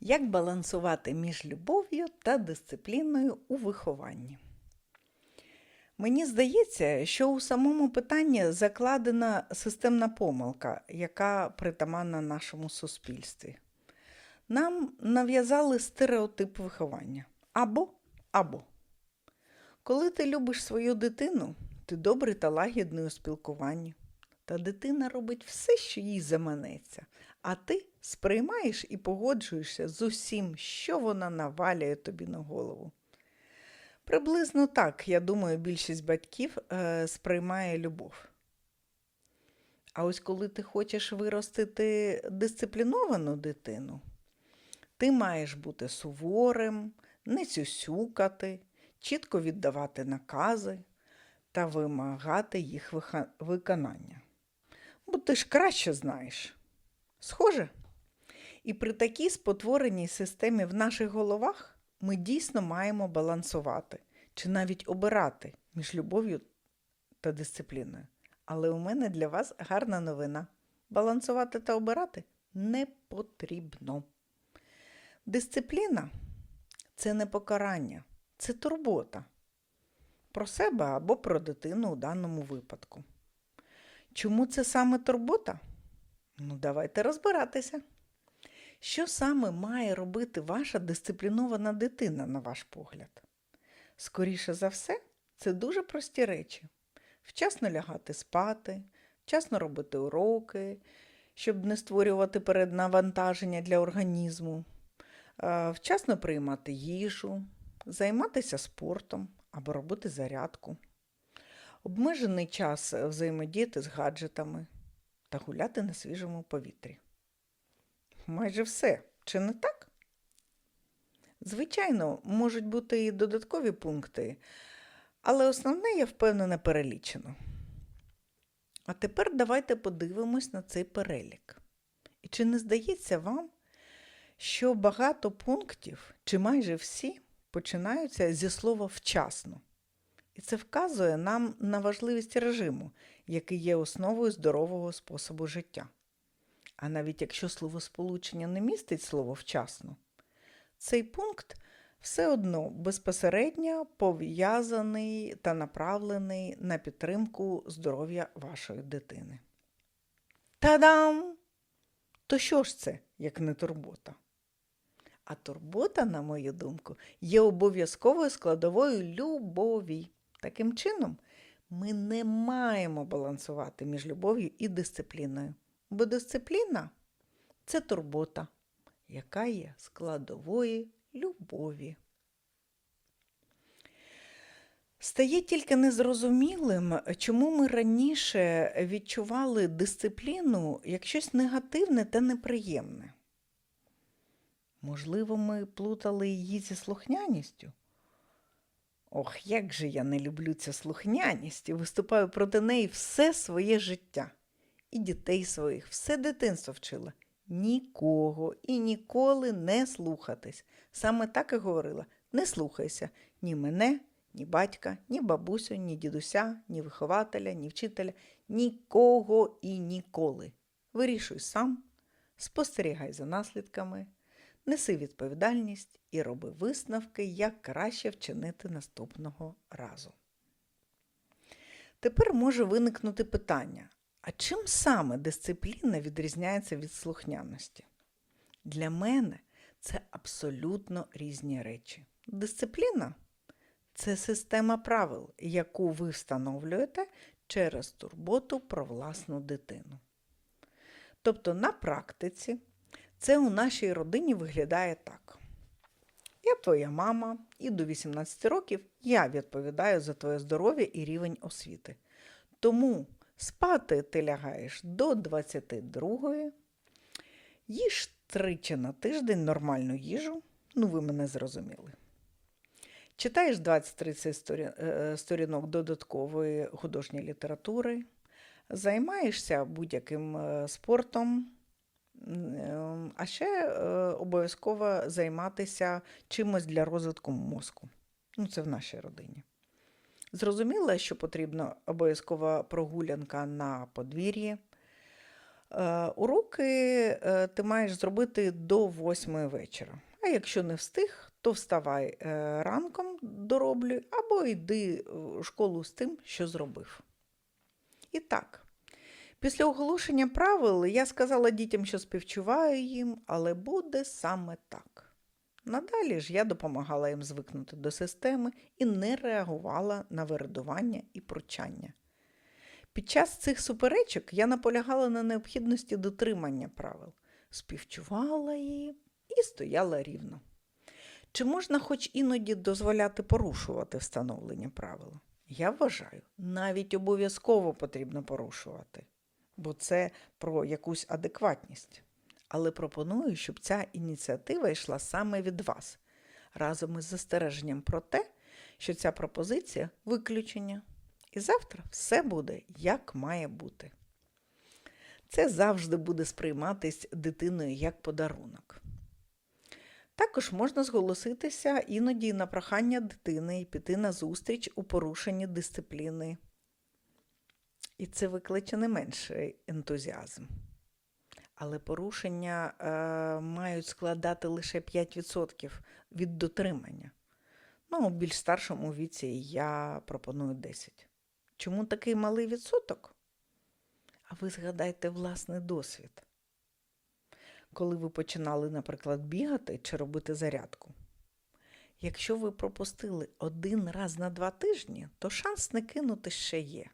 Як балансувати між любов'ю та дисципліною у вихованні? Мені здається, що у самому питанні закладена системна помилка, яка притаманна нашому суспільстві. Нам нав'язали стереотип виховання або або. Коли ти любиш свою дитину, ти добрий та лагідний у спілкуванні. Та дитина робить все, що їй заманеться, а ти сприймаєш і погоджуєшся з усім, що вона навалює тобі на голову. Приблизно так, я думаю, більшість батьків е, сприймає любов. А ось коли ти хочеш виростити дисципліновану дитину, ти маєш бути суворим, не сюсюкати, чітко віддавати накази та вимагати їх виконання. Бо ти ж краще знаєш. Схоже? І при такій спотвореній системі в наших головах ми дійсно маємо балансувати чи навіть обирати між любов'ю та дисципліною. Але у мене для вас гарна новина. Балансувати та обирати не потрібно. Дисципліна це не покарання, це турбота про себе або про дитину у даному випадку. Чому це саме турбота? Ну, давайте розбиратися. Що саме має робити ваша дисциплінована дитина, на ваш погляд? Скоріше за все, це дуже прості речі: вчасно лягати спати, вчасно робити уроки, щоб не створювати переднавантаження для організму, вчасно приймати їжу, займатися спортом або робити зарядку, обмежений час взаємодіяти з гаджетами та гуляти на свіжому повітрі. Майже все, чи не так? Звичайно, можуть бути і додаткові пункти, але основне, я впевнена, перелічено. А тепер давайте подивимось на цей перелік. І чи не здається вам, що багато пунктів, чи майже всі, починаються зі слова вчасно? І це вказує нам на важливість режиму, який є основою здорового способу життя. А навіть якщо словосполучення не містить слово вчасно, цей пункт все одно безпосередньо пов'язаний та направлений на підтримку здоров'я вашої дитини. Та-дам! То що ж це, як не турбота? А турбота, на мою думку, є обов'язковою складовою любові. Таким чином, ми не маємо балансувати між любов'ю і дисципліною. Бо дисципліна це турбота, яка є складової любові. Стає тільки незрозумілим, чому ми раніше відчували дисципліну як щось негативне та неприємне. Можливо, ми плутали її зі слухняністю. Ох, як же я не люблю цю слухняність і виступаю проти неї все своє життя. І дітей своїх все дитинство вчила. Нікого і ніколи не слухатись. Саме так і говорила: не слухайся ні мене, ні батька, ні бабусю, ні дідуся, ні вихователя, ні вчителя, нікого і ніколи. Вирішуй сам, спостерігай за наслідками, неси відповідальність і роби висновки, як краще вчинити наступного разу. Тепер може виникнути питання: а чим саме дисципліна відрізняється від слухняності? Для мене це абсолютно різні речі. Дисципліна це система правил, яку ви встановлюєте через турботу про власну дитину. Тобто на практиці це у нашій родині виглядає так. Я твоя мама, і до 18 років я відповідаю за твоє здоров'я і рівень освіти. Тому спати ти лягаєш до 22-ї, їж тричі на тиждень нормальну їжу, ну ви мене зрозуміли. Читаєш 20-30 е, сторінок додаткової художньої літератури, займаєшся будь-яким е, спортом, е, а ще е, обов'язково займатися чимось для розвитку мозку. Ну, це в нашій родині. Зрозуміло, що потрібна обов'язкова прогулянка на подвір'ї, Е, Уроки е, ти маєш зробити до 8 вечора. А якщо не встиг, то вставай ранком дороблюй або йди в школу з тим, що зробив. І так, після оголошення правил я сказала дітям, що співчуваю їм, але буде саме так. Надалі ж я допомагала їм звикнути до системи і не реагувала на вирадування і пручання. Під час цих суперечок я наполягала на необхідності дотримання правил, співчувала її і стояла рівно. Чи можна хоч іноді дозволяти порушувати встановлення правил? Я вважаю, навіть обов'язково потрібно порушувати, бо це про якусь адекватність. Але пропоную, щоб ця ініціатива йшла саме від вас, разом із застереженням про те, що ця пропозиція виключення. І завтра все буде як має бути. Це завжди буде сприйматись дитиною як подарунок. Також можна зголоситися іноді на прохання дитини і піти на зустріч у порушенні дисципліни. І це викличе не менший ентузіазм. Але порушення е, мають складати лише 5% від дотримання. Ну, у більш старшому віці я пропоную 10. Чому такий малий відсоток? А ви згадайте власний досвід. Коли ви починали, наприклад, бігати чи робити зарядку. Якщо ви пропустили один раз на два тижні, то шанс не кинути ще є.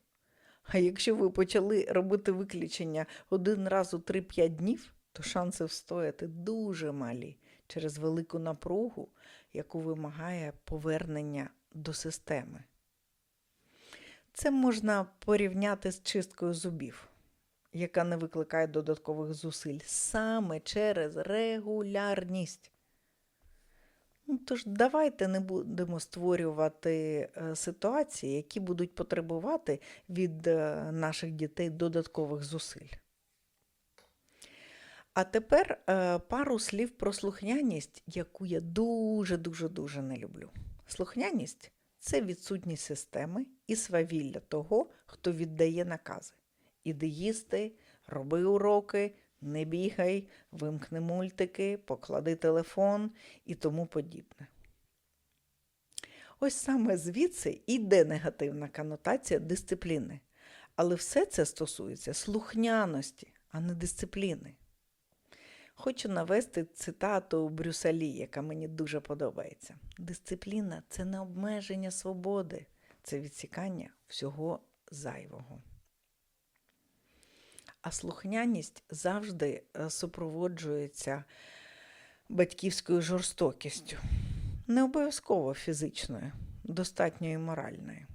А якщо ви почали робити виключення один раз у 3-5 днів, то шанси встояти дуже малі через велику напругу, яку вимагає повернення до системи. Це можна порівняти з чисткою зубів, яка не викликає додаткових зусиль саме через регулярність. Ну, Тож давайте не будемо створювати е, ситуації, які будуть потребувати від е, наших дітей додаткових зусиль. А тепер е, пару слів про слухняність, яку я дуже-дуже дуже не люблю. Слухняність це відсутність системи і свавілля того, хто віддає накази. Іди їсти, роби уроки, не бігай, вимкни мультики, поклади телефон і тому подібне. Ось саме звідси йде негативна конотація дисципліни. Але все це стосується слухняності, а не дисципліни. Хочу навести цитату Брюсалі, яка мені дуже подобається. Дисципліна це не обмеження свободи, це відсікання всього зайвого. А слухняність завжди е, супроводжується батьківською жорстокістю, не обов'язково фізичною, достатньо і моральною,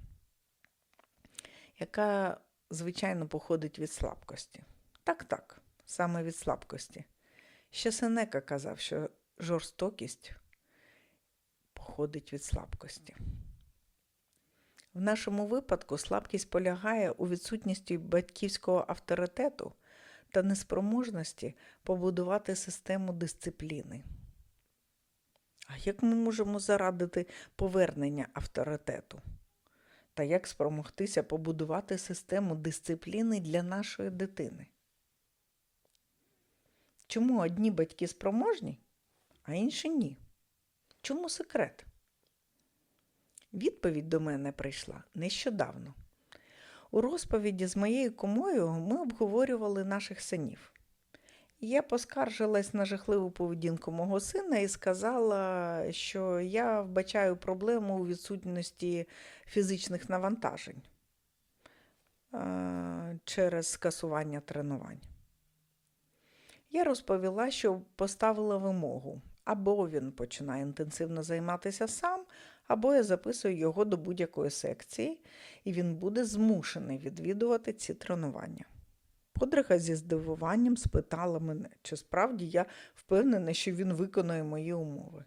яка, звичайно, походить від слабкості. Так, так, саме від слабкості. Ще Сенека казав, що жорстокість походить від слабкості. В нашому випадку слабкість полягає у відсутності батьківського авторитету та неспроможності побудувати систему дисципліни. А як ми можемо зарадити повернення авторитету? Та як спромогтися побудувати систему дисципліни для нашої дитини? Чому одні батьки спроможні, а інші ні? Чому секрет? Відповідь до мене прийшла нещодавно. У розповіді з моєю комою ми обговорювали наших синів. Я поскаржилась на жахливу поведінку мого сина і сказала, що я вбачаю проблему у відсутності фізичних навантажень через скасування тренувань. Я розповіла, що поставила вимогу. Або він починає інтенсивно займатися сам, або я записую його до будь-якої секції, і він буде змушений відвідувати ці тренування. Подруга зі здивуванням спитала мене, чи справді я впевнена, що він виконує мої умови.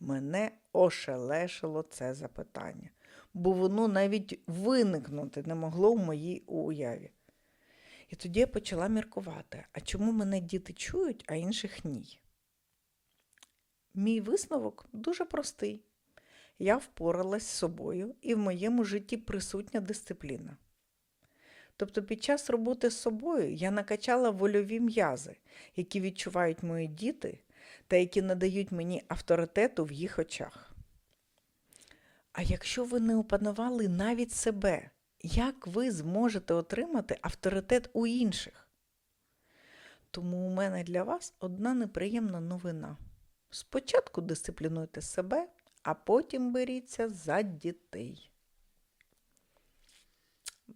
Мене ошелешило це запитання, бо воно навіть виникнути не могло в моїй уяві. І тоді я почала міркувати, а чому мене діти чують, а інших ні? Мій висновок дуже простий. Я впоралась з собою і в моєму житті присутня дисципліна. Тобто під час роботи з собою я накачала вольові м'язи, які відчувають мої діти та які надають мені авторитету в їх очах. А якщо ви не опанували навіть себе, як ви зможете отримати авторитет у інших? Тому у мене для вас одна неприємна новина. Спочатку дисциплінуйте себе, а потім беріться за дітей.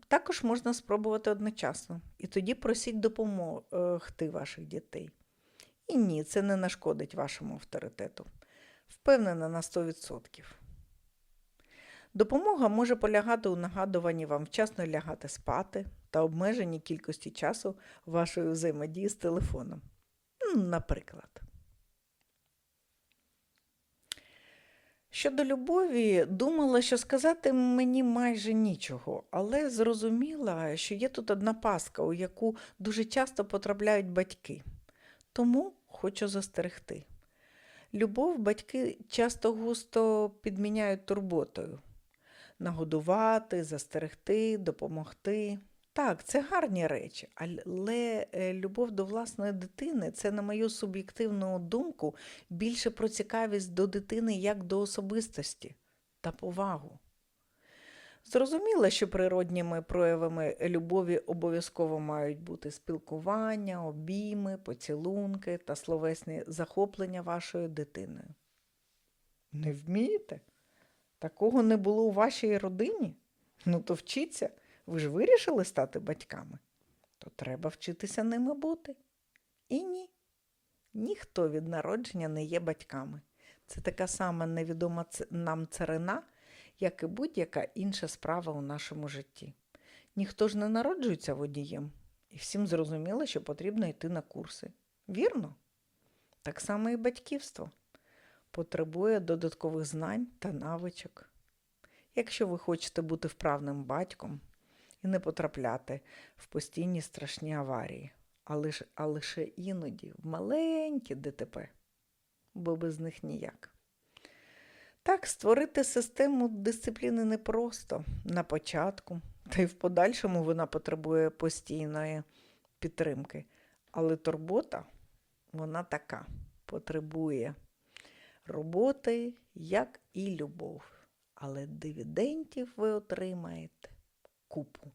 Також можна спробувати одночасно, і тоді просіть допомогти ваших дітей. І ні, це не нашкодить вашому авторитету. Впевнена на 100%. Допомога може полягати у нагадуванні вам вчасно лягати спати та обмеженні кількості часу вашої взаємодії з телефоном. Наприклад. Щодо любові, думала, що сказати мені майже нічого, але зрозуміла, що є тут одна паска, у яку дуже часто потрапляють батьки. Тому хочу застерегти. Любов батьки часто густо підміняють турботою. Нагодувати, застерегти, допомогти. Так, це гарні речі, але е, любов до власної дитини це, на мою суб'єктивну думку, більше про цікавість до дитини як до особистості та повагу. Зрозуміло, що природніми проявами любові обов'язково мають бути спілкування, обійми, поцілунки та словесні захоплення вашою дитиною. Не вмієте? Такого не було у вашій родині? Ну, то вчіться. Ви ж вирішили стати батьками, то треба вчитися ними бути. І ні. Ніхто від народження не є батьками. Це така сама невідома нам царина, як і будь-яка інша справа у нашому житті. Ніхто ж не народжується водієм, і всім зрозуміло, що потрібно йти на курси. Вірно? Так само і батьківство потребує додаткових знань та навичок. Якщо ви хочете бути вправним батьком, і не потрапляти в постійні страшні аварії, а лише, а лише іноді в маленькі ДТП, бо без них ніяк. Так, створити систему дисципліни непросто на початку, та й в подальшому вона потребує постійної підтримки. Але турбота, вона така, потребує роботи, як і любов. Але дивідентів ви отримаєте cupo.